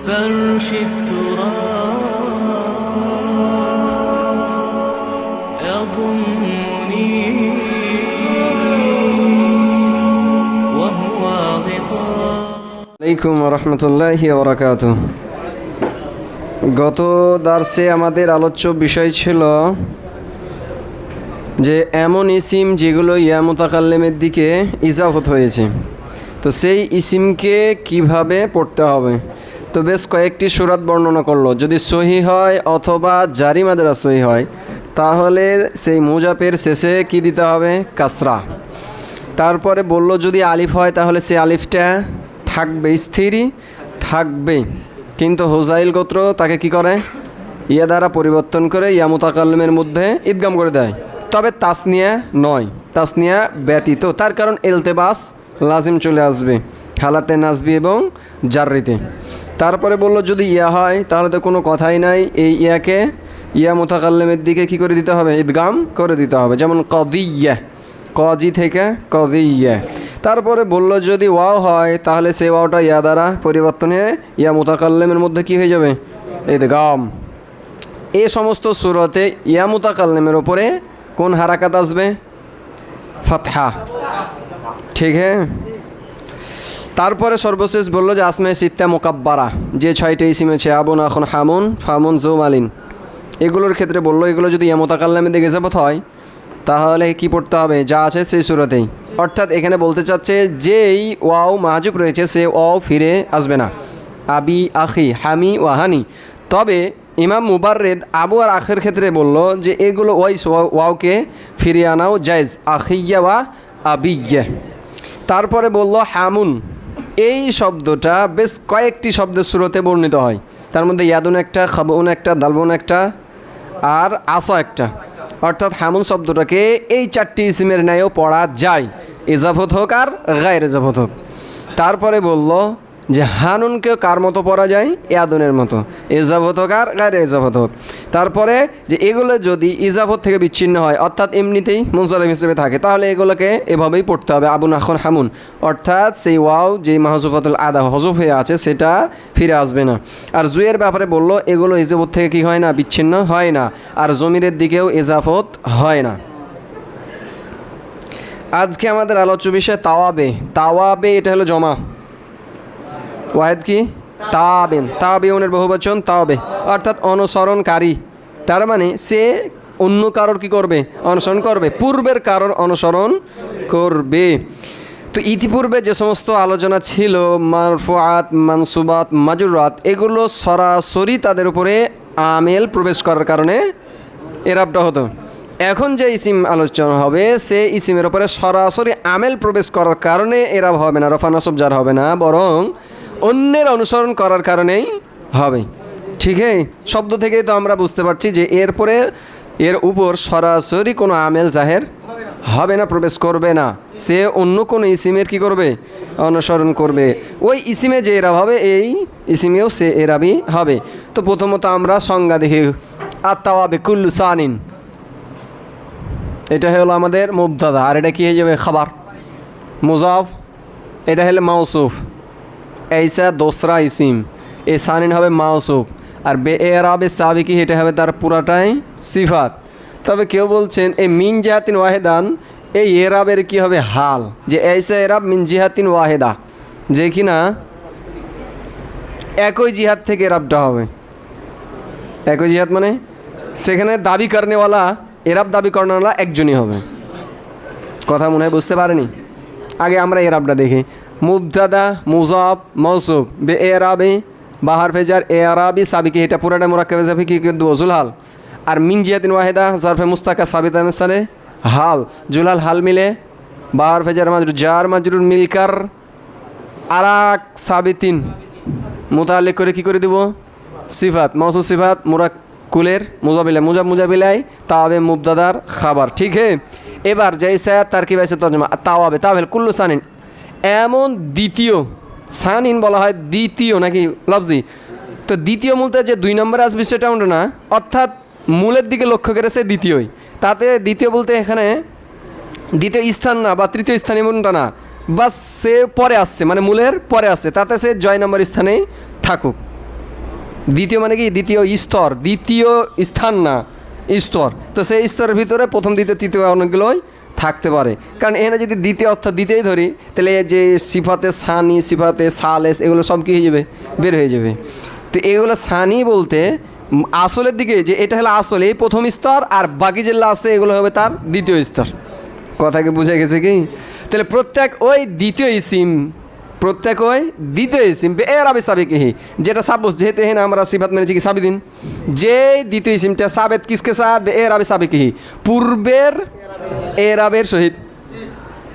فرش التراب يضمني وهو غطاء আলাইকুম রহমতুল্লাহি ওবরাকাত গত দার্সে আমাদের আলোচ্য বিষয় ছিল যে এমন ইসিম যেগুলো ইয়া মুতাকাল্লেমের দিকে ইজাফত হয়েছে তো সেই ইসিমকে কিভাবে পড়তে হবে তো বেশ কয়েকটি সুরাত বর্ণনা করল। যদি সহি হয় অথবা জারি মাদ্রা সহি হয়, তাহলে সেই মুজাপের শেষে কি দিতে হবে? কাসরা। তারপরে বলল, যদি আলিফ হয়, তাহলে সে আলিফটা থাকবে স্থিরই থাকবে। কিন্তু হোজাইল গোত্র তাকে কি করে? ইয়া দ্বারা পরিবর্তন করে ইয়া মুতাকাল্লিমের মধ্যে ঈদগাম করে দেয়। তবে তাসনিয়া নয়, তাসনিয়া ব্যতীত। তার কারণ এলতেবাস লাজিম চলে আসবে, হালাতে নাসবি এবং জাররিতে। তারপরে বলল, যদি ইয়া হয়, তাহলে তো কোনো কথাই নাই, এই ইয়াকে, ইয়া মুতাকাল্লিমের দিকে কি করে দিতে হবে? ঈদগাম করে দিতে হবে, যেমন কদিয়া কজি থেকে কদিয়া তারপরে বলল, যদি ওয়াও হয়, তাহলে সে ওয়াওটা ইয়া দ্বারা পরিবর্তন ইয়া মুতাকাল্লেমের মধ্যে কি হয়ে যাবে? ঈদগাম। এই সমস্ত সুরতে ইয়া মুতাকাল্লেমের ওপরে কোন হারাকাত আসবে? ফতহা। ঠিক হ্যাঁ? তারপরে সর্বশেষ বলল যে আসমায় সিত্তা মোকাব্বারা। যে ছয়টি ইসিম আছে আবুন এখন হামুন ফামুন জৌমালিন। এগুলোর ক্ষেত্রে বলল, এগুলো যদি ইয়ামতাকাল্লামে দিকে যাবত হয়, তাহলে কি পড়তে হবে? যা আছে সেই সুরতেই। অর্থাৎ এখানে বলতে চাচ্ছে, যেই ওয়াও মাহাজুব রয়েছে, সে ওয়াও ফিরে আসবে না। আবি, আখি, হামি ওয়াহানি তবে ইমাম মুবাররেদ আবু আর আখের ক্ষেত্রে বলল যে, এগুলো ওয়াই ওয়াওকে ফিরিয়ে আনাও জায়জ, আখিয়া ওয়া আবিয়া তারপরে বলল হামুন। এই শব্দটা বেশ কয়েকটি শব্দের সুরতে বর্ণিত হয়। তার মধ্যে ইয়াদুন একটা খাবুন একটা দালবুন একটা আর আসা একটা। অর্থাৎ হামুন শব্দটাকে এই চারটি ইসিমের ন্যায়ও পড়া যায়। এজাফত হোক আর গায়ের ইজাফত হোক। তারপরে বলল যে হানুনকেও কার মতো পড়া যায়? ইয়াদুনের মতো। ইজাফত হোক আর গায়ের ইজাফত হোক। তারপরে যে এগুলো যদি ইজাফত থেকে বিচ্ছিন্ন হয়, অর্থাৎ এমনিতেই মুনসালিম হিসেবে থাকে, তাহলে এগুলোকে এভাবেই পড়তে হবে। আবুন আখন হামুন। অর্থাৎ সেই ওয়াও যেই মাহজুফাতুল আদা হজফ হয়ে আছে, সেটা ফিরে আসবে না। আর জুয়ের ব্যাপারে বলল, এগুলো ইজাফত থেকে কি হয় না? বিচ্ছিন্ন হয় না। আর জমিরের দিকেও ইজাফত হয় না। আজকে আমাদের আলোচ্য বিষয় তাওয়াবে। তাওয়াবে এটা হলো জমা। ওয়াহেদ কি? তাবেন। তাবেউনের বহুবচন তাওবে অর্থাৎ অনুসরণকারী। তার মানে সে অন্য কারোর কি করবে? অনুসরণ করবে। পূর্বের কারোর অনুসরণ করবে। তো ইতিপূর্বে যে সমস্ত আলোচনা ছিল মারফুয়াত মানসুবাত মাজুরাত এগুলো সরাসরি তাদের উপরে আমেল প্রবেশ করার কারণে এরাবটা হতো। এখন যে ইসিম আলোচনা হবে, সে ইসিমের উপরে সরাসরি আমেল প্রবেশ করার কারণে এরাব হবে না, রফা নাসব যার হবে না, বরং অন্যের অনুসরণ করার কারণেই হবে। ঠিক শব্দ থেকেই তো আমরা বুঝতে পারছি যে এরপরে এর উপর সরাসরি কোনো আমেল জাহের হবে না, প্রবেশ করবে না। সে অন্য কোনো ইসিমের কি করবে? অনুসরণ করবে। ওই ইসিমে যে এরা হবে, এই ইসিমেও সে এরাবই হবে। তো প্রথমত আমরা সংজ্ঞা দেখি আত্মাওয়াবে কুল্লু সানিন। এটা হলো আমাদের মুবদাদা আর এটা কি হয়ে যাবে? খাবার। মুজাফ। এটা হলো মাউসুফ। এইসা দোসরা ইসিম। এ সানিন হবে মাউসুফ আর বে এরাবে সাবিকি এটা হবে তার পুরাটাই সিফাত। তবে কেউ বলছেন এই মিন জাহাতিন ওয়াহেদান, এই এরাবের কি হবে হাল? যে এইসা এরাব মিন জিহাতিন ওয়াহেদা। যে কিনা একই জিহাদ থেকে এরাবটা হবে। একই জিহাদ মানে সেখানে দাবি করেনেওয়ালা এরাব দাবি করানোওয়ালা একজনই হবে। কথা মনে হয় বুঝতে পারেনি? আগে আমরা এরাবটা দেখি। মুবদাদা মুজাব মৌসুব বে এ বাহার ফেজার এ আরাবি সাবিকে, এটা পুরাটা মোরাক্কাবে যাবে কি কিন্তু জুলহাল আর মিন জিয়াতিন ওয়াহেদা, জারফে মুস্তাকা সাবিতান সালে, হাল। জুলাল হাল মিলে, বাহার ফেজার মাজরুর জার মাজরুর মিলকার আরাক সাবিতিন। মোতালেক করে কি করে দিব? সিফাত মৌসুদ সিফাত মুরাক কুলের মুজাবিলা মুজাব মুজাবিলাই তাওয়াবে মুবদাদার খাবার। ঠিক হে? এবার জৈসা তার কি বাইসে তর্জমা তাওয়াবে তাওয়াবেল কুল্লু সানিন। এমন দ্বিতীয় সান ইন বলা হয় দ্বিতীয় নাকি লফজি? তো দ্বিতীয় মূলতে যে দুই নম্বরে আসবে সেটা আমরা না, অর্থাৎ মূলের দিকে লক্ষ্য করেছে দ্বিতীয়ই। তাতে দ্বিতীয় বলতে এখানে দ্বিতীয় স্থান না বা তৃতীয় স্থান এমনটা না, বাস সে পরে আসছে মানে মূলের পরে আসছে, তাতে সে জয় নম্বর স্থানেই থাকুক। দ্বিতীয় মানে কি? দ্বিতীয় স্তর, দ্বিতীয় স্থান না, স্তর। তো সেই স্তরের ভিতরে প্রথম, দ্বিতীয়, তৃতীয় অনেকগুলোই থাকতে পারে। কারণ এখানে যদি দ্বিতীয় অর্থ দিতেই ধরি, তাহলে যে সিফাতে সানি, সিফাতে সালেস, এগুলো সব কী হয়ে যাবে? বের হয়ে যাবে। তো এগুলো সানি বলতে আসলের দিকে, যে এটা হলো আসল, এই প্রথম স্তর আর বাকি যেগুলো আছে এগুলো হবে তার দ্বিতীয় স্তর। কথাকে বুঝে গেছে কি? তাহলে প্রত্যেক ওই দ্বিতীয় ইসিম প্রত্যেক ওই দ্বিতীয় ইসিম এর আবে সাবেকিহি যেটা সাব্যস্ত যেহেতু হেন আমরা সিফাত মেনেছি কি সাবিদিন যে দ্বিতীয় সিমটা সাবেত কিসকে সাদ? এর আবে সাবেকিহি পূর্বের এর আবের সহিত।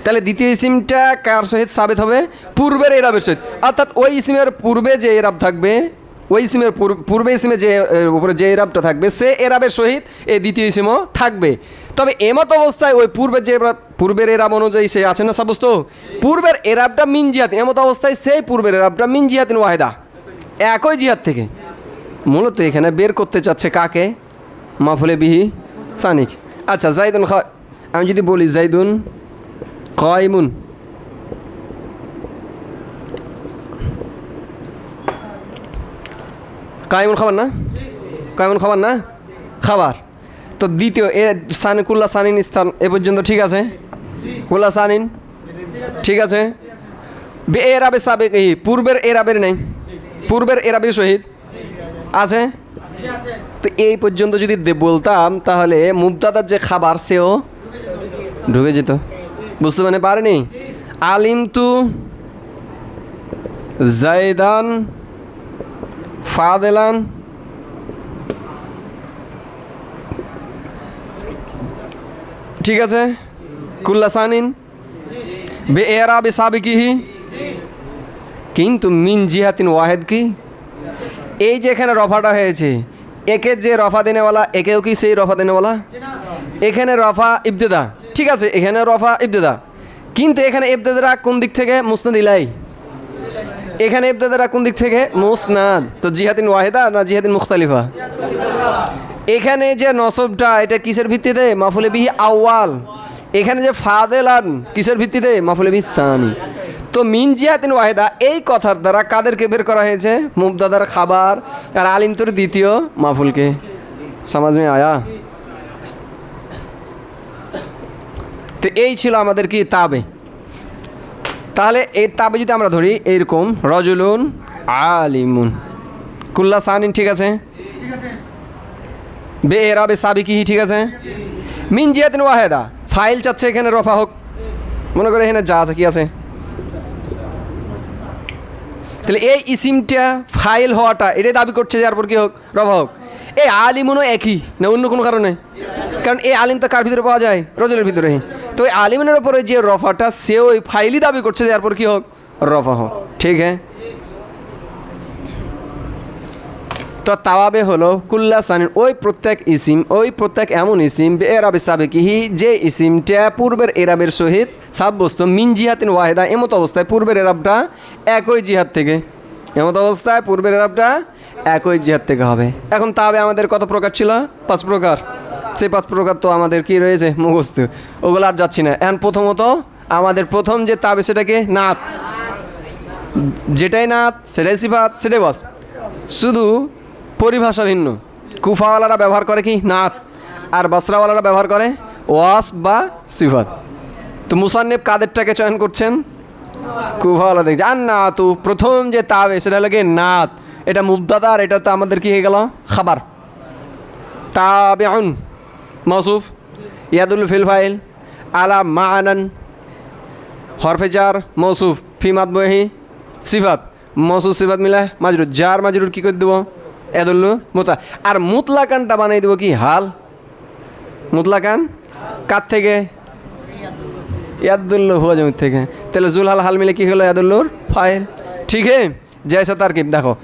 তাহলে দ্বিতীয় ইসিমটা কার সহিত সাবেত হবে? পূর্বের এরাবের সহিত। অর্থাৎ ওই ইসিমের পূর্বে যে এরাব থাকবে, ওই ইসিমের পূর্ব- পূর্বে ইসিমে যে উপরে যে এরাবটা থাকবে, সে এরাবের সহিত এই দ্বিতীয় ইসিমও থাকবে। তবে এমত অবস্থায় ওই পূর্বের যে পূর্বের এরাব অনুযায়ী সে আছে না সাব্যস্ত? পূর্বের এরাবটা মিন জিহাত এমত অবস্থায় সেই পূর্বের এরাবটা মিন জিহাতিন ওয়াহেদা। একই জিহাদ থেকে। মূলত এখানে বের করতে চাচ্ছে কাকে? মাফুলে বিহি সানিক। আচ্ছা জাইদুন খা আমি যদি বলি জাইদুন কয়মুন কায়মুন খাবার না? কায়মুন খাবার না? খাবার। তো দ্বিতীয়, এ সানি কুল্লা সানিন স্থান এ পর্যন্ত ঠিক আছে? কুল্লা সানিন? ঠিক আছে। বে এরাবে সাবেক এই পূর্বের এরাবের নেই। পূর্বের এরাবের শহীদ। আছে? তো এই পর্যন্ত যদি বলতাম, তাহলে মুবদাদার যে খাবার, সেও ঢুকে যেত। বুঝতে মানে পারেনি? আলিম তু জায়দান ফাদেলান। ঠিক আছে? কুল্লা সানিন? বে এরা বে সাবিকিহি? কিন্তু মিন জিহাতিন ওয়াহেদ কি? এই যে এখানে রফাটা হয়েছে, একে যে রফা দেনেওয়ালা, একেও কি সেই রফা দেনেওয়ালা? এখানে রফা ইবতেদা। ঠিক আছে, এখানে রফা ইবতেদা। কিন্তু এখানে ইবতেদারা কোন দিক থেকে? মুসনাদ ইলাই। এখানে ইবতেদারা কোন দিক থেকে? মুসনাদ। তো জিহাদিন ওয়াহেদা না জিহাদিন মুখতালিফা? এখানে যে নসবটা, এটা কিসের ভিত্তিতে? মাফুলে বিহি আউয়াল। এখানে যে ফাদেলান কিসের ভিত্তিতে? মাফুলে বিহি সানি। তো মিন জিহাতিন ওয়াহেদা, এই কথার দ্বারা কাদেরকে বের করা হয়েছে? মুবদাদার খাবার আর আলিম তোর দ্বিতীয় মাফুলকে। সমাজ মে আয়া। তো এই ছিল আমাদের কি তাবে। তাহলে এর তাবে যদি আমরা ধরি এইরকম রজুলুন আলিমুন। কুল্লা সানিন, ঠিক আছে? বে এরা বে সাবিকিহি, ঠিক আছে? মিন জিয়াতিন ওয়াহেদা ফাইল চাচ্ছে এখানে, রফা হোক। মনে করে এখানে যা আছে, কি আছে? তাহলে এই ইসিমটা ফাইল হওয়াটা, এটাই দাবি করছে যে এরপর কি হোক, রফা হোক। এই আলিমুনও একই, না অন্য কোনো কারণে? কারণ এই আলিম তো কার ভিতরে পাওয়া যায়? রজলের ভিতরে। তো এই আলিমিনের ওপরে যে রফাটা সে ওই ফাইলই দাবি করছে যে এরপর কি হোক, রফা হোক। ঠিক হ্যাঁ? তো তাওয়াবে হলো কুল্লা সানিন, ওই প্রত্যেক ইসিম, ওই প্রত্যেক এমন ইসিম এরাবে সাবেকিহি, যে ইসিমটা পূর্বের এরাবের সহিত সাব্যস্ত, মিন জিহাতিন ওয়াহেদা, এমত অবস্থায় পূর্বের এরাবটা একই জিহাদ থেকে। এমত অবস্থায় পূর্বের এরাবটা একই জিহাদ থেকে হবে। এখন তাবে আমাদের কত প্রকার ছিল? পাঁচ প্রকার। সেই পাঁচ প্রকার তো আমাদের কি রয়েছে? মুখস্থ। ওগুলো আর যাচ্ছি না। এখন প্রথমত আমাদের প্রথম যে তাবে সেটাকে নাত। যেটাই নাত, সেটাই সিফাত, সেটাই বস শুধু পরিভাষা ভিন্ন। কুফাওয়ালারা ব্যবহার করে কি? নাত। আর বসরাওয়ালারা ব্যবহার করে ওয়াস বা সিফাত। তো মুসান্নেব কাদেরটাকে চয়ন করছেন? কুফাওয়ালা দেখছে। আর না তো প্রথম যে তাবে, সেটা হলো গিয়ে নাত। এটা মুবদাদা আর এটা তো আমাদের কি হয়ে গেল? খাবার। তাবে আউন মৌসুফ ইয়াদুল ফিল ফাইল আলা মা আনান হরফেজার মৌসুফ ফি বহি সিফাত। মৌসুফ সিফাত মিলা মাজরুর। যার মাজরুর কী করে দেবো? এদুল্লু মুতা। আর মুতলাকানটা বানাই দেবো কি? হাল? মুতলাকান? কার থেকে? ইয়াদুল্লু হুয়া জমির থেকে। তাহলে জুলহাল হাল মিলে কি হলো ইয়াদুল্লুর? ফাইল। ঠিক হে? জয়সা তার কি দেখো।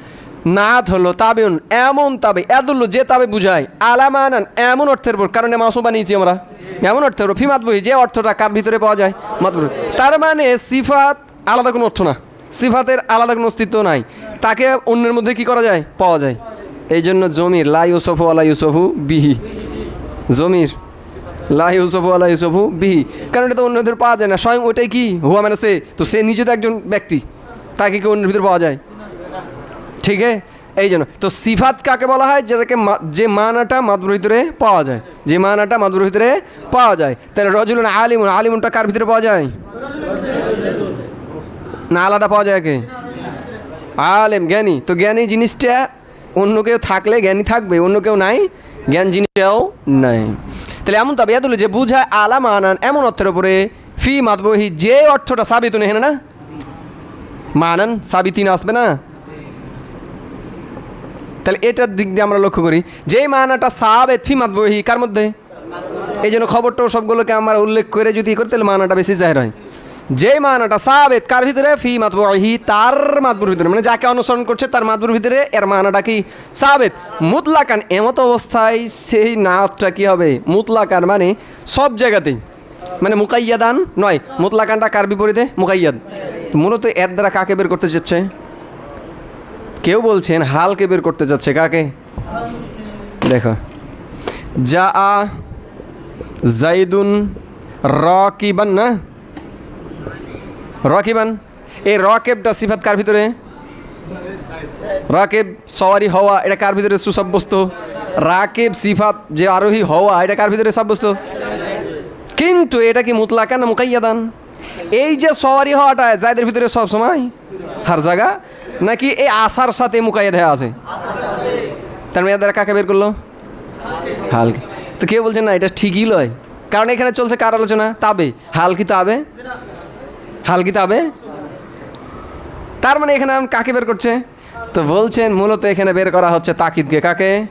নাত হলো তাবেউন, এমন তাবে এদুল্লু যে তাবে বুঝায়, আলামানান, এমন অর্থের উপর। কারণে মাসু বানিয়েছি আমরা। এমন অর্থের উপর। ফিমাত বহি যে অর্থটা কার ভিতরে পাওয়া যায়? মাতবুর। তার মানে সিফাত আলাদা কোনো অর্থ না। সিফাতের আলাদা কোনো অস্তিত্ব নাই। তাকে অন্যের মধ্যে কি করা যায়? পাওয়া যায়। এই জন্য জমির, লা ইউসফু আলা ইউসফু বিহি। জমির, লা ইউসফু আলা ইউসফু বিহি। কারণ এটা তো অন্যদের পাওয়া যায় না। স্বয়ং ওটাই কি? হুয়া মানে সে। তো সে নিজে তো একজন ব্যক্তি। তাকে কি অন্যের ভিতরে পাওয়া যায়? ঠিক আছে এই জন্য তো সিফাত কাকে বলা হয়? যেটাকে যে মানাটা মাদুর ভিতরে পাওয়া যায়। যে মানাটা মাদুর ভিতরে পাওয়া যায়। তাহলে রজুলুন আলিমুন। আলিমুনটা কার ভিতরে পাওয়া যায়? না আলাদা পাওয়া যায় কে আলেম, জ্ঞানী। তো জ্ঞানী জিনিসটা অন্য কেউ থাকলে জ্ঞানী থাকবে, অন্য কেউ নাই, জ্ঞান জিনিসটাও নাই। তাহলে এমন তবে এদুল যে বুঝায় আলাম আনান এমন অর্থের উপরে ফি মাতবহি যে অর্থটা সাবিত নেই না? মানান সাবিতিন আসবে না? তাহলে এটার দিক দিয়ে আমরা লক্ষ্য করি, যে মানাটা সাবেত ফি মাতবহি কার মধ্যে? এই জন্য খবরটাও সবগুলোকে আমরা উল্লেখ করে যদি করি, তাহলে মানাটা বেশি জাহের হয়। যে মানাটা সাবেত, কার ভিতরে? ফি মাতবহি তার মাতবুর ভিতরে। মানে যাকে অনুসরণ করছে, তার মাতবুর ভিতরে এর মানাটা কি? সাবেত। মুতলাকান, এমত অবস্থায় সেই নাচটা কি হবে? মুতলাকান মানে সব জায়গাতেই। মানে মুকাইয়াদান নয়। মুতলাকানটা কার বিপরীতে? মুকাইয়াদ। মূলত এর দ্বারা কাকে বের করতে চাচ্ছে কেউ বলছেন, হালকে বের করতে যাচ্ছে। কাকে? দেখো। যা আ জাইদুন র রকিবান, না? রকিবান এই রকেবটা সিফাত কার ভিতরে? রাকেব সওয়ারি হওয়া, এটা কার ভিতরে সুসাব্যস্ত? রাকেব, সিফাত যে আরোহী হওয়া, এটা কার ভিতরে সাব্যস্ত? কিন্তু এটা কি মুতলাকা না মুকাইয়াদান? এই যে সওয়ারি হওয়াটা, জায়দের ভিতরে সব সময়? হার জায়গা? নাকি এই আশার সাথে মুকাইয়াদ হয়ে আছে? তার মেয়েদের কাকে বের করল? হালকে। তো কেউ বলছেন না, এটা ঠিকই লয়। কারণ এখানে চলছে কার আলোচনা? তাবে। হালকি তাবে? হালকি তাবে তার মানে এখানে কাকে বের করছে? তো বলছেন, মূলত এখানে বের করা হচ্ছে তাকিদকে। কাকে?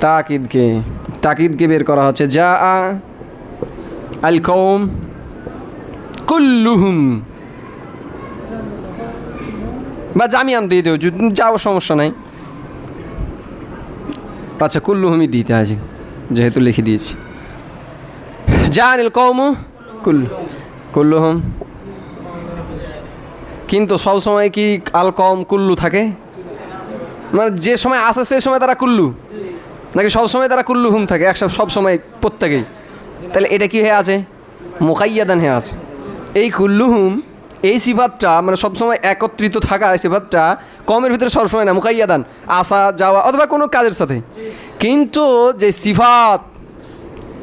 তাকিদকে। তাকিদকে বের করা হচ্ছে। যা আ আল কৌম কুল্লুহুম। বা জামিয়ান দিয়ে যদি যাও, সমস্যা নাই। আচ্ছা কুল্লুহুমই দিতে আছে যেহেতু লিখে দিয়েছি। জানিল কৌম কুল্লু কুল্লুহুম। কিন্তু সব সময় কি আল কম কুল্লু থাকে? মানে যে সময় আসে সে সময় তারা কুল্লু। নাকি সব সময় তারা কুল্লু হুম থাকে? একসব, সব সময় প্রত্যেকেই। তাহলে এটা কি হয়ে আছে? মোকাইয়াদান হয়ে আছে। এই কুল্লু হুম, এই সিফাতটা মানে সবসময় একত্রিত থাকা এই সিফাতটা কমের ভিতরে সবসময় না মুকাইয়াদান আসা, যাওয়া অথবা কোনো কাজের সাথে। কিন্তু যে সিফাত,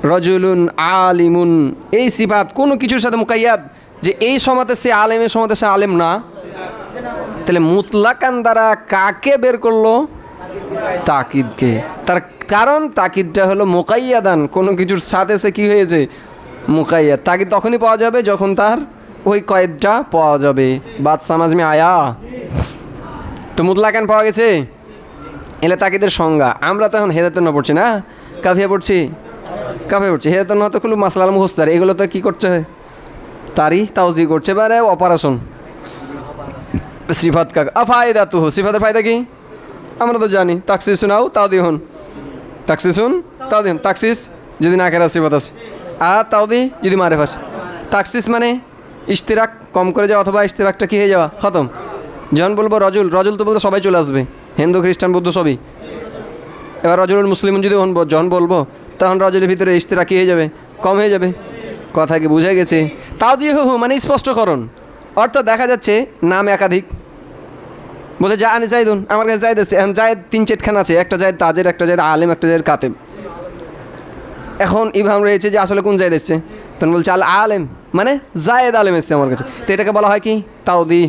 রজুলুন আলিমুন, এই সিফাত কোনো কিছুর সাথে মুকাইয়াদ যে এই সমাতে সে আলেমের সমাতে সে আলেম না। তাহলে মুতলাকান দ্বারা কাকে বের করল? তাকিদকে। তার কারণ তাকিদটা হলো মোকাইয়াদান। কোনো কিছুর সাথে সে কী হয়েছে? মোকাইয়াদ। তাকিদ তখনই পাওয়া যাবে যখন তার ওই কয়েদটা পাওয়া যাবে। বাদ সামাজমে আয়া। তো মুতলাকান পাওয়া গেছে? এলে তাকিদের সংজ্ঞা। আমরা তো এখন হেদায়তন পড়ছি না? কাফিয়া পড়ছি? কাফিয়া পড়ছি। হেদায়তন তো খুব মাসলাল মুখস্তার এগুলো তো কী করছে তারই তাওজি করছে, এবারে অপারেশন সিফাত কাক আফায়দা তুহ সিফাতের ফায়দা কি? আমরা তো জানি। তাকসিস শোনাও তাও দিহন তাকসিস শুন তাও দিহন তাকসিস যদি না খেরা সিফাত আছে। আর তাও দি যদি মারে ফাস। তাকসিস মানে ইশতিরাক কম করে যাওয়া অথবা ইশতিরাকটা কী হয়ে যাওয়া? খতম। যখন বলব রজুল রজুল তো বলতে সবাই চলে আসবে। হিন্দু, খ্রিস্টান, বৌদ্ধ সবই। এবার রজুল মুসলিম যদি যখন বলব, তখন রজুলের ভিতরে ইশতিরাক কী হয়ে যাবে? কম হয়ে যাবে। কথা কি বুঝে গেছে? তাও দিয়ে হু মানে স্পষ্টকরণ। অর্থাৎ দেখা যাচ্ছে নাম একাধিক। বলতে যা, আনি জায়দুন, আমার কাছে জায়দ আছে। এখন জায়দ তিন চেটখান আছে, একটা জায়দ তাজের, একটা জায়দ আলেম, একটা জায়দ কাতেব এখন ইভাম রয়েছে যে, আসলে কোন জায়দ এসছে? তখন বলছে, আল আলেম মানে জায়েদ আলেম এসছে আমার কাছে। তো এটাকে বলা হয় কি? তাওদি।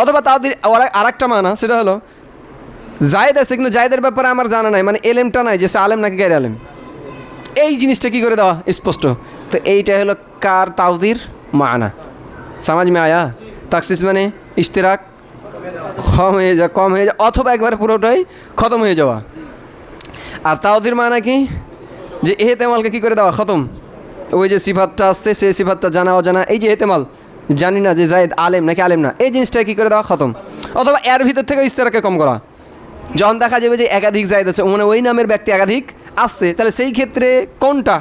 অথবা তাওদির আর একটা মানা, সেটা হলো, জায়েদ আছে, কিন্তু জায়েদের ব্যাপারে আমার জানা নাই। মানে এলেমটা নাই যে, সে আলেম নাকি গায়ের আলেম। এই জিনিসটা কি করে দেওয়া? স্পষ্ট। তো এইটা হলো কার তাওদির মানা। সমাজ মে আয়া? তাকসিস মানে ইশতেরাক? কম হয়ে যা, কম হয়ে যা, অথবা একবার পুরোটাই খতম হয়ে যাওয়া। আর তাওদির মানা কি? যে এহেতেমালকে কী করে দেওয়া? খতম। ওই যে সিফাতটা আসছে সেই সিফাতটা জানা, অজানা, এই যে এহেতেমাল। জানি না যে জায়েদ আলেম নাকি আলেম না, এই জিনিসটা কী করে দেওয়া? খতম। অথবা এর ভিতর থেকে ইস্তেরাকে কম করা। যখন দেখা যাবে যে একাধিক জায়দ আছে মানে ওই নামের ব্যক্তি একাধিক আসছে, তাহলে সেই ক্ষেত্রে কোনটা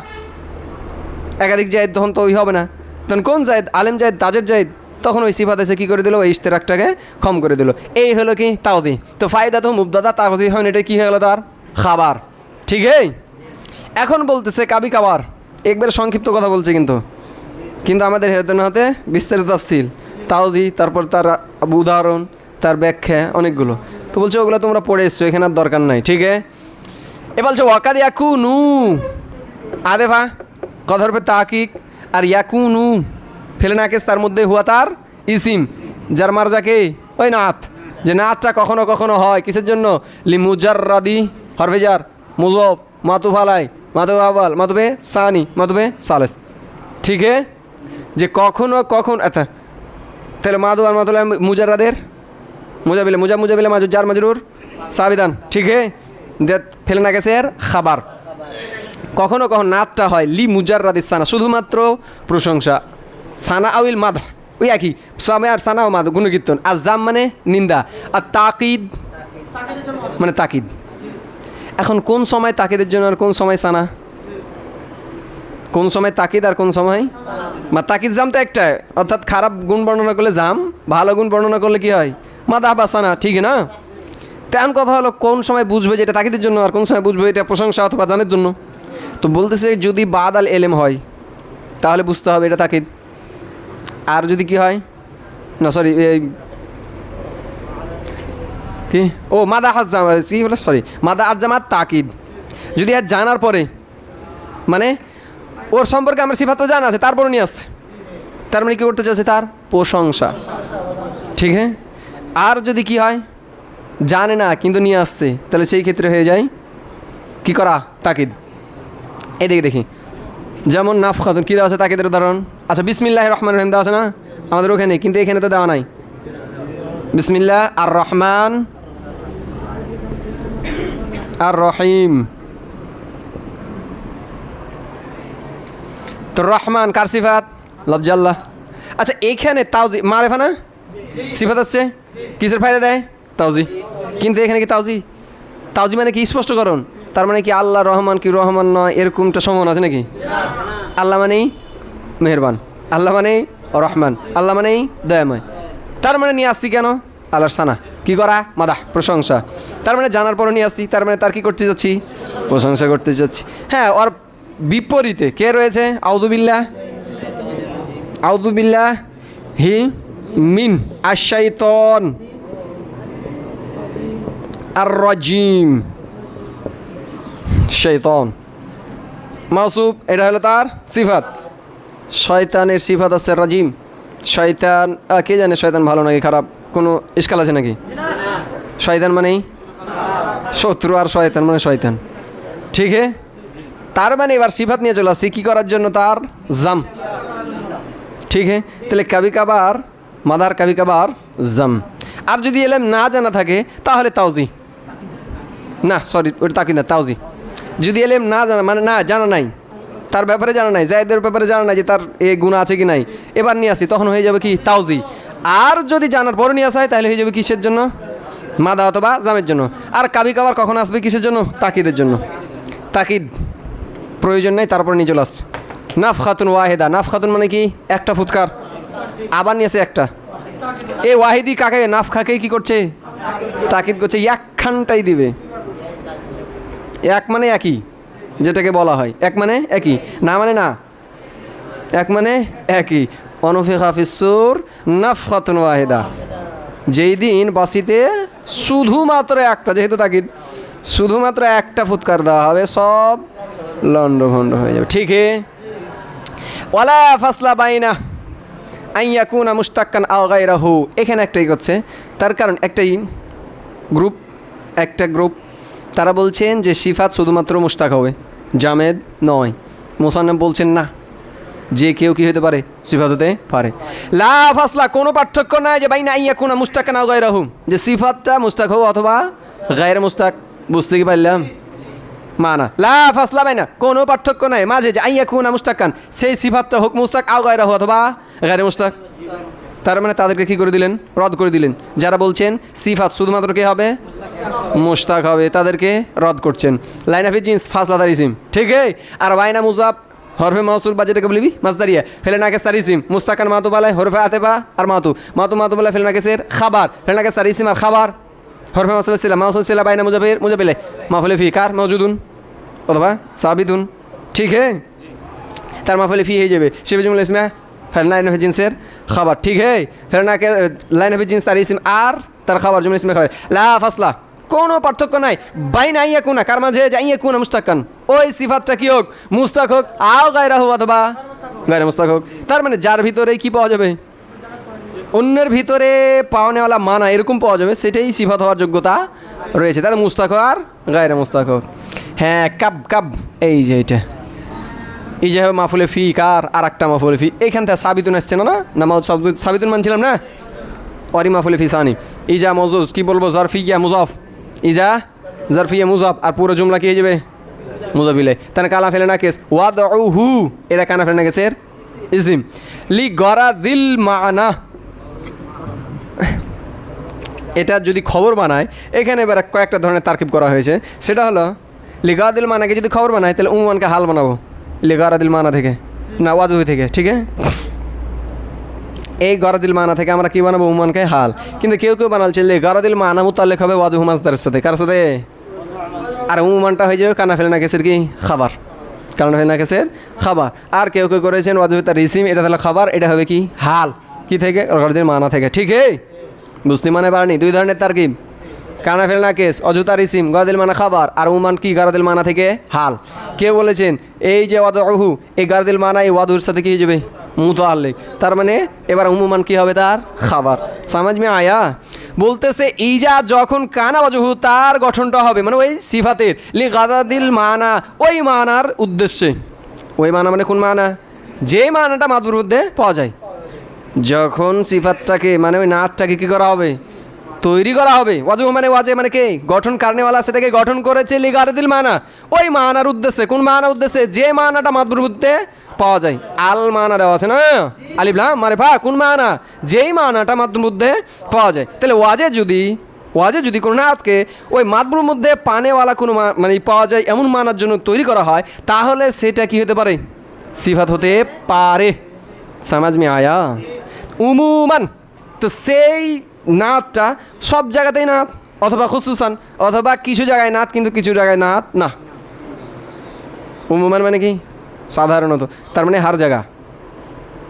একাধিক জায়দ তখন তো ওই হবে না। তখন কোন জায়দ? আলেম জায়দ? তাজের জায়দ? তখন ওই সিফাত এসে কী করে দিল? ওই ইশতেরাকটাকে কম করে দিল। এই হলো কি তাওদি। তো ফায়দা তো মুবদাদা তাওদি হয় এটা কী হয়ে গেলো তার? খাবার। ঠিক এই? এখন বলতেছে কাবি কাবার। একবারে সংক্ষিপ্ত কথা বলছে কিন্তু। কিন্তু আমাদের হেতন হতে বিস্তারিত তফসিল। তাওদি, তারপর তার উদাহরণ, তার ব্যাখ্যা, অনেকগুলো। তো বলছে, ওগুলো তোমরা পড়ে এসছো, এখানে আর দরকার নাই। ঠিক আছে এ বলছে, ওয়াকাদ ইয়াকু নু আদে কথা তাকিক আর ইয়াকু নু ফেলে নাকেস তার মধ্যে হুয়া তার ইসিম, যার মার যাকে ওই নাথ যে নাথটা কখনো কখনো হয়। কিসের জন্য? লি মুজার রাদি হরভেজার, মুজব মাতুফ আলাই মাতুব আবাল মাতুবে সানি মাতুবে সালেস। ঠিক যে কখনো কখন তাহলে মাদু আর মাতুলা মুজারাদের মুজাবিলে, মুজা, মুজাবিলে মাজু যার মাজরুর সাবিদান। ঠিক হে ফেলে না গেছে খাবার। কখনো কখন নাতটা হয় লি মুজার রাদিস সানা, শুধুমাত্র প্রশংসা। সানা আউইল মাদ ওই একই। সামে আর সানা ও মাদ গুণকীর্তন। আর জাম মানে নিন্দা। আর তাকিদ মানে তাকিদ। এখন কোন সময় তাকিদের জন্য আর কোন সময় সানা? কোন সময় তাকিদ আর কোন সময়? বা তাকিদ জাম তো একটাই অর্থাৎ খারাপ গুণ বর্ণনা করলে জাম, ভালো গুণ বর্ণনা করলে কি হয়? মাদা বা সানা, ঠিক না? তেমন কথা হলো কোন সময় বুঝবে যে এটা তাকিদের জন্য আর কোন সময় বুঝবে এটা প্রশংসা অথবা জানের জন্য? তো বলতেছে যদি বাদ আল এলেম হয়, তাহলে বুঝতে হবে এটা তাকিদ। আর যদি কি হয়, না সরি এই কি? ও, মাদা হাত কি বলে সরি মাদা আর জামাত তাকিদ। যদি আর জানার পরে মানে ওর সম্পর্কে আমার সিফাতটা জানা আছে তারপরে নিয়ে আসছে। তার মানে কী করতে চাচ্ছে তার প্রশংসা। ঠিক হ্যাঁ? আর যদি কি হয়, জানে না, কিন্তু নিয়ে আসছে, তাহলে সেই ক্ষেত্রে হয়ে যায়, কি করা? তাকিদ। এদিকে দেখি দেখি। যেমন নাফ খাতুন কী দেওয়া আছে তাকিদের উদাহরণ? আচ্ছা বিসমিল্লাহ রহমান রহিম দেওয়া আছে না? আমাদের ওখানে, কিন্তু এখানে তো দেওয়া নাই। বিসমিল্লাহ আর রহমান আর রহিম তো রহমান, কার সিফাত? লফজাল্লাহ আচ্ছা এইখানে তাওজি, মারেফা না? সিফাত আসছে? কিসের ফায়দা দেয়? তাওজি। কিন্তু এখানে কি তাওজি? তাওজি মানে কি? স্পষ্টকরণ। তার মানে কি আল্লাহ রহমান কি রহমান নয়? এরকমটা সমান আছে নাকি? আল্লাহ মানেই মেহরবান, আল্লাহ মানেই রহমান, আল্লাহ মানেই দয়াময়। তার মানে নিয়ে আসছি কেন? আল্লাহর সানা। কি করা? মাদাহ, প্রশংসা। তার মানে জানার পরে নিয়ে আসছি, তার মানে তার কি করতে যাচ্ছি? প্রশংসা করতে যাচ্ছি। হ্যাঁ ওর বিপরীতে কে রয়েছে? আউদুবিল্লাহ আউদুবিল্লাহ হি মিন আশাইতন আর রজিম শৈতন মাসুব, এটা হলো তার সিফাত। শয়তানের সিফাত আছে রাজিম। শয়তান কে জানে শয়তান ভালো নাকি খারাপ? কোনো ইস্কাল আছে নাকি? শয়তান মানেই? শত্রু আর শয়তান মানে শয়তান। ঠিক হে? তার মানে এবার সিফাত নিয়ে চলে আসছি, কী করার জন্য তার? জাম। ঠিক হে? তাহলে কাবি কাবার, মাদার কাবি কাবার, জাম। আর যদি এলেম না জানা থাকে, তাহলে তাওজি। না, সরি, ওটা তাকি না, তাওজি। যদি এলেম না জানা মানে না, জানা নাই, তার ব্যাপারে জানা নাই, জায়দের ব্যাপারে জানা নাই যে তার এ গুণ আছে কি নাই, এবার নিয়ে আসি, তখন হয়ে যাবে কি তাওজি। আর যদি জানার পরে নিয়ে আসা হয় তাহলে হয়ে যাবে কিসের জন্য? মাদা অথবা জামের জন্য। আর কাবি কাবার কখন আসবে কিসের জন্য? তাকিদের জন্য। তাকিদ প্রয়োজন নেই, তারপরে নিয়ে চলে আসছে। নাফ খাতুন ওয়াহেদা নাফ খাতুন মানে কি? একটা ফুৎকার। আবার নিয়ে আসে একটা। এ ওয়াহিদি কাকে? নাফ খাকে কি করছে? তাকিদ করছে, একখানটাই দিবে। এক মানে একই, যেটাকে বলা হয়। এক মানে একই, না মানে না। এক মানে একই। অনফি হাফিসুর নাফ খাতুন ওয়াহেদা। যেই দিন বাসিতে শুধুমাত্র একটা, যেহেতু তাকিদ শুধুমাত্র একটা ফুৎকার দেওয়া হবে, সব লন্ডভন্ড হয়ে যাবে। ঠিক ওয়ালা ফাসলা বাইনা আইয়াকুনা মুস্তাক্কান আও গায়রাহু। এখানে একটাই করছে তার কারণ একটাই গ্রুপ একটা গ্রুপ তারা বলছেন যে সিফাত শুধুমাত্র মুস্তাক হবে। জামেদ নয়। মোসান্নব বলছেন, না, যে কেউ কি হতে পারে? সিফাত হতে পারে। লা ফাসলা, কোনো পার্থক্য নাই যে, বাইনা আইয়াকুনা মুস্তাক্কান আও গায়রাহু যে সিফাতটা মুস্তাক হোক অথবা গায়ের মুস্তাক বুঝতে কি পারলাম? মানা। লা ফাসলা, বাইনা, কোনো পার্থক্য নাই। মাঝে যে আইয়া কুনা মুস্তাকান সেই সিফাতটা হোক মুস্তাক আও গায়রা অথবা গায়রে মুস্তাক তার মানে তাদেরকে কি করে দিলেন? রদ করে দিলেন। যারা বলছেন, সিফাত শুধুমাত্র কে হবে? মুস্তাক হবে। তাদেরকে রদ করছেন। লাইন অফ জিন্স ফাসলা ইসিম। ঠিক আর বাইনা মুজাব, হরফে মাহসুল বা যেটাকে বলবি? মাসদারিয়া ফেলে নাকেস তারিসিম মুস্তাকান মাতু বালায় হরফে আতেবা আর মাতু। মাতু মাতু বালায় ফেলে নাকেসের খাবার। ফেলে নাকেস তারিসিম আর খাবার। হরফে মাসুল সিলা। মাহসুল সিলা বাইনা মুজাবের মুজাবিলে মাফলে ফি কার? মজুদুন অথবা সাবিদুন। ঠিক হে তার মাফলে ফি হয়ে যাবে। শিবে জুমুল ইসমা ফেলনা জিন্সের খাবার, ঠিক হে? ফের না হবে জিনিস তার ইসিম আর তার খাবার জন্য ইসমে খাবার। লা ফাসলা, কোনো পার্থক্য নাই। বাই নাই কুনা, কার মাঝে যাইয়ে কুনা মুস্তাকান। ওই সিফাতটা কি হোক? মুস্তাক হোক, আও গায়রা হোক অথবা গায়রা মুস্তাক হোক। তার মানে যার ভিতরে কি পাওয়া যাবে? অন্যের ভিতরে পাওয়ানেওয়ালা মানা এরকম পাওয়া যাবে, সেটাই সিফাত হওয়ার যোগ্যতা রয়েছে। তাহলে মুস্তাক আর গায়রা মুস্তাক হ্যাঁ কাব কাব, এই যে এটা। হবে মাফুলে ফি, কার? আর একটা মাফুলে ফি। এইখান থেকে সাবিতুন আসছে না না? না সাবিতুন- মানছিলাম না? অরি মাফুলে ফি সানি। ইজা মজুজ কি বলব, জারফি গিয়া মুজফ। ইজা জারফিয়া মুজফ। আর পুরো জুমলা কি হয়ে যাবে? মুজাবিলে তাহলে কালা ফেলে না কেস। ওয়াদ হু এটা কানা ফেলে না কেসের? ইসিম। লি গরা দিল মানা। এটা যদি খবর বানায়, এখানে এবার কয়েকটা ধরনের তারকিব করা হয়েছে। সেটা হলো লিগাদিল মানাকে যদি খবর বানায়, তাহলে উমানকে হাল বানাবো। লিগারাদিল মানা থেকে। না ওয়াদুহি থেকে, ঠিক আছে? এই গরাদিল মানা থেকে আমরা কি বানাবো? উমানকে হাল। কিন্তু কেউ কেউ বানালছে লে গরাদিল মানা মুতাল্লেক হবে ওয়াদুহু মাসদারের সাথে। কার সাথে? আর উমানটা হয়ে যাবে কানা ফেলে না কেসের কি? খাবার। কারণ ফেলে না কেসের খাবার। আর কেউ কেউ করেছেন ওয়াদুহু তার রিসিম এটা তাহলে খাবার, এটা হবে কি? হাল। কি থেকে? গরাদিল মানা থেকে, ঠিক বুঝতে মানে পারেনি? দুই ধরনের তারকিব। কানা ফেল না কেস অযুতা রিসিম গাদিল মানা খাবার, আর উমান কি গারাদিল মানা থেকে? হাল। কে বলেছেন, এই যে ওয়াদহু এই গারাদিল মানা, এই ওয়াদুর সাথে কি যাবে মুতো আল্লেখ তার মানে এবার উমুমান কি হবে তার? খাবার। সামাজ মে আয়া? বলতেছে ইজা যখন কানা ওয়াজহু তার গঠনটা হবে। মানে ওই সিফাতের, লি গাদাদিল মানা। ওই মানার উদ্দেশ্যে। ওই মানা মানে কোন মানা? যে মানাটা মাদুর মধ্যে পাওয়া যায়। যখন সিফাতটাকে মানে ওই নাচটাকে কী করা হবে? তৈরি করা হবে। ওয়াজু মানে ওয়াজে মানে কে? গঠন কারণেওয়ালা সেটাকে গঠন করেছে লিগারদিল মানা। ওই মানার উদ্দেশ্যে, কোন মানার উদ্দেশ্যে? যে মানাটা মাদুরবুদ্ধে পাওয়া যায়। আল মানা দেওয়া আছে না? আলিবলাম মানে ভা কোন মানা? যেই মানাটা মাদুরবুদ্ধে পাওয়া যায়। তাহলে ওয়াজে যদি ওয়াজে যদি কোনো নাতকে ওই মাদবুর মধ্যে পানেওয়ালা কোনো মানে পাওয়া যায়, এমন মানার জন্য তৈরি করা হয়, তাহলে সেটা কি হতে পারে? সিফাত হতে পারে। সমাজ মে আয়া। উমুমান। তো সেই নাতটা সব জায়গাতেই নাত অথবা খুসুসান, অথবা কিছু জায়গায় নাত কিন্তু কিছু জায়গায় নাত না। উমুমান মানে কি? সাধারণত। তার মানে হার জায়গা।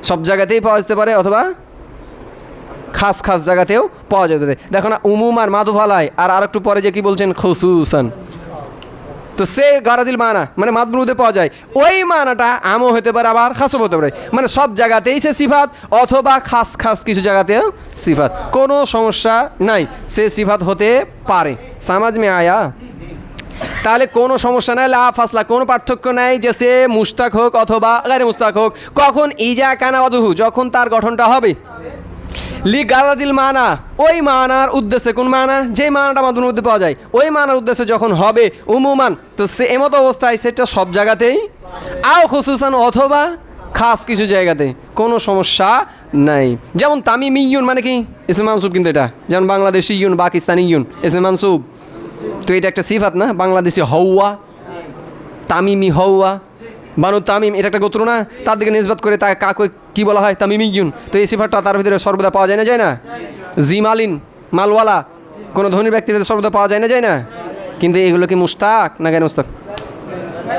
সব জায়গাতেই পাওয়া যেতে পারে, অথবা খাস খাস জায়গাতেও পাওয়া যেতে পারে। দেখো না উমুমার মাধুফালায় আর আরেকটু পরে যে কি বলছেন? খুসুসান। তো সে গারাদিল মানা মানে মাদবুরুদে পাওয়া যায়। ওই মানাটা আমও হতে পারে, আবার খাসও হতে পারে। মানে সব জায়গাতেই সে সিফাত, অথবা খাস খাস কিছু জায়গাতেও সিফাত। কোনো সমস্যা নাই, সে সিফাত হতে পারে। সমাজ মে আয়া? তাহলে কোনো সমস্যা নাই, লা ফাসলা, কোনো পার্থক্য নাই যে সে মুস্তাক হোক অথবা গায়ে মুস্তাক হোক। কখন ইজা কানা অদুহু যখন তার গঠনটা হবে। লি গারাদিল মানা। ওই মানার উদ্দেশ্যে কোন মানা? যে মানাটা মাদুর মধ্যে পাওয়া যায়, ওই মানার উদ্দেশ্যে যখন হবে, উমুমান, তো সে এমতো অবস্থায় সেটা সব জায়গাতেই, আও খুসুসান অথবা খাস কিছু জায়গাতে কোনো সমস্যা নাই। যেমন তামিম ইউন মানে কি? এসে মানসুব কিন্তু এটা। যেমন বাংলাদেশি ইউন, পাকিস্তানি ইউন, এসে মানসুব। তো এটা একটা সিফাত না? বাংলাদেশি হৌয়া তামিমি হৌয়া বানু তামিম, এটা একটা গোত্র না? তার দিকে নিসবাত করে তাকে কাকে কী বলা হয়? তামিমি ইউন তো এই সিফাতটা তার ভিতরে সর্বদা পাওয়া যায় না যায় না? জিমালিন, মালওয়ালা, কোনো ধনী ব্যক্তির সর্বদা পাওয়া যায় না যায় না? কিন্তু এগুলো কি মুস্তাক না কেন মুস্তাক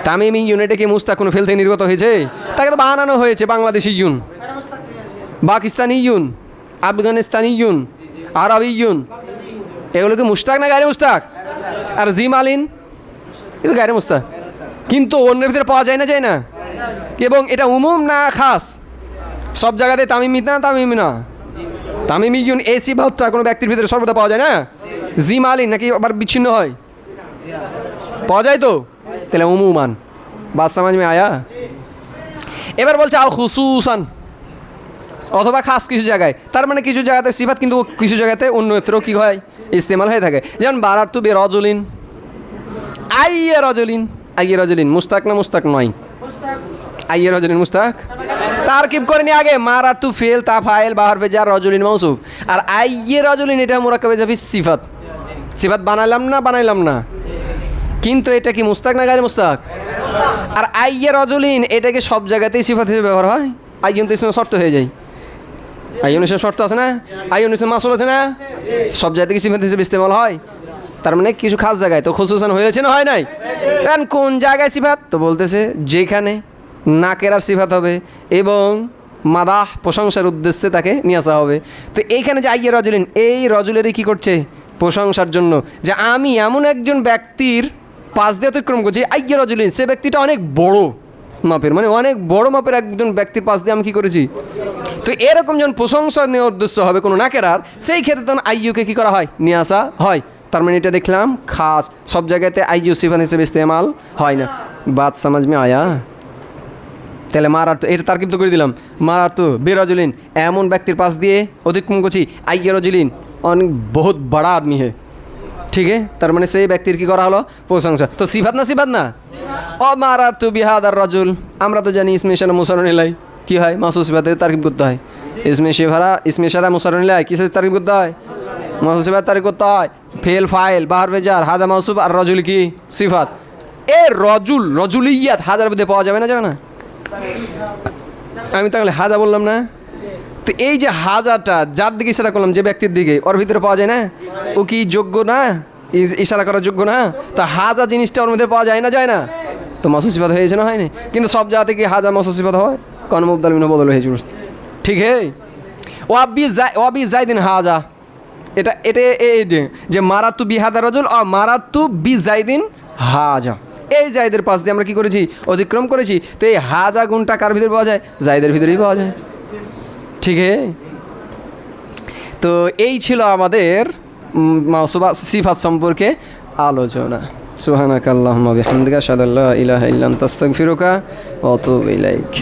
তামিমি ইউনিটে কি মুস্তাক কোনো ফেল থেকে নির্গত হয়েছে? তাকে তো বানানো হয়েছে বাংলাদেশি ইউন পাকিস্তানি ইউন আফগানিস্তানি ইউন আরবি ইউন এগুলো কি মুস্তাক না গায়ে মুস্তাক আর জিম আলিন এটা গায়ে মুস্তাক কিন্তু অন্যের ভিতরে পাওয়া যায় না যায় না? এবং এটা উমুম না খাস? সব জায়গাতে তামিমি না তামিমি না। তামিমি ইউন এসি ভাবটা কোনো ব্যক্তির ভিতরে সর্বদা পাওয়া যায় না? জিম আলিন নাকি আবার বিচ্ছিন্ন হয়? পাওয়া যায় তো? তাহলে উমুমান। বাদ সমাজ মে আয়া? এবার বলছে আল খুসুসান। অথবা খাস কিছু জায়গায়। তার মানে কিছু জায়গাতে সিফাত, কিন্তু কিছু জায়গাতে অন্যত্র কী হয়? ইস্তেমাল হয়ে থাকে। যেমন বারার তু বে রজলিন। আইয়ে রজলিন। আইয়ে রজলিন, মুস্তাক না মুস্তাক নয়? আইয়ে রজলিন, মুস্তাক? তার কিপ করেনি আগে মারার তু ফেল, তা ফাইল, বাহার ফেজার রজলিন মৌসুফ আর আইয়ে রজলিন, এটা মোরাকাবে যাবি সিফাত? সিফাত বানাইলাম না বানাইলাম না? কিন্তু এটা কি মুস্তাক না গায়ে মুস্তাক? আর আইয়ে রজলিন এটাকে সব জায়গাতেই সিফাত হিসেবে ব্যবহার হয়? আই তো ইসলাম শর্ত হয়ে যায়। আইয়ন ইসলাম শর্ত আছে না? আইয়ন ইসলাম মাসুল আছে না? সব জায়গাতে কি সিফাত হিসেবে ইস্তেমাল হয়? তার মানে কিছু খাস জায়গায়, তো খুসুসান হয়েছে না হয় নাই? এখন কোন জায়গায় সিফাত? তো বলতেছে যেখানে নাকের আর সিফাত হবে এবং মাদাহ প্রশংসার উদ্দেশ্যে তাকে নিয়ে আসা হবে। তো এইখানে যে আইয়ে রজলিন, এই রজুলেরই কী করছে প্রশংসার জন্য? যে আমি এমন একজন ব্যক্তির পাশ দিয়ে অতিক্রম করছি আইয়ে রজলিন, সে ব্যক্তিটা অনেক বড় মাপের মানে অনেক বড় মাপের একজন ব্যক্তির পাশ দিয়ে আমি কী করেছি? তো এরকম যখন প্রশংসা নেওয়ার উদ্দেশ্য হবে কোনো নাকেরার সেই ক্ষেত্রে তখন আইয়ুকে কী করা হয়? নিয়ে আসা হয়। তার মানে এটা দেখলাম, খাস। সব জায়গাতে আইয়ু সিফান হিসেবে ইস্তেমাল হয় না। বাদ সমাজ মে আয়া। তাহলে মারার তো এটা তারকিব তো করে দিলাম। মারার তো বেরজুলিন, এমন ব্যক্তির পাশ দিয়ে অতিক্রম করছি আইয়ে রজুলিন। অনেক বহুত বড় আদমি হে। ঠিক है তার মানে সেই ব্যক্তির কি করা হলো? প্রশংসা। তো সিফাত না সিফাত না? ও মারার তু বিহাদার রজুল। আমরা তো জানি ইসমে সারা মুসারণ এলাই। কি হয়? মাসু সিফাতে তারকিব করতে হয়। ইসমে শেফারা ইসমে সারা মুসারণ এলাই। কিসে তারকিব করতে হয়? মাসু সিফাত তারিখ করতে হয়? ফেল, ফাইল, বাহার, বেজার, হাদা মাসুব আর রজুল কি? সিফাত। এ রজুল, রজুলিয়াত হাজার মধ্যে পাওয়া যাবে না যাবে না? আমি তাহলে হাজা বললাম না? তো এই যে হাজাটা, যার দিকে ইশারা করলাম, যে ব্যক্তির দিকে, ওর ভিতরে পাওয়া যায় না? ও কি যোগ্য না? ইশারা করার যোগ্য না? তা হাজা জিনিসটা ওর মধ্যে পাওয়া যায় না যায় না? তো মসুসিবাদ হয়েছে না, হয়নি? কিন্তু সব জায়গা থেকে হাজা মসুসিবাদ হয়? কন মুবদাল মিন বদল হয়েছে ঠিক হে? ও আবি যাই ও আবি জাইদিন হাজা। এটা এটা এই যে যে মারাত্তু বিহাদা রজুল ও মারাত্তু বি জাইদিন হাজা। এই জায়দের পাশ দিয়ে আমরা কি করেছি? অতিক্রম করেছি। তো এই হাজা গুণটা কার ভিতরে পাওয়া যায়? জায়দের ভিতরেই পাওয়া যায়। ঠিক তো এই ছিল আমাদের সিফাত সম্পর্কে আলোচনা। সুহানাক আল্লাহুম্মা বিহামদিকা আশহাদু আল্লা ইলাহা ইল্লা আনতা আস্তাগফিরুকা ওয়া আতুবু ইলাইক।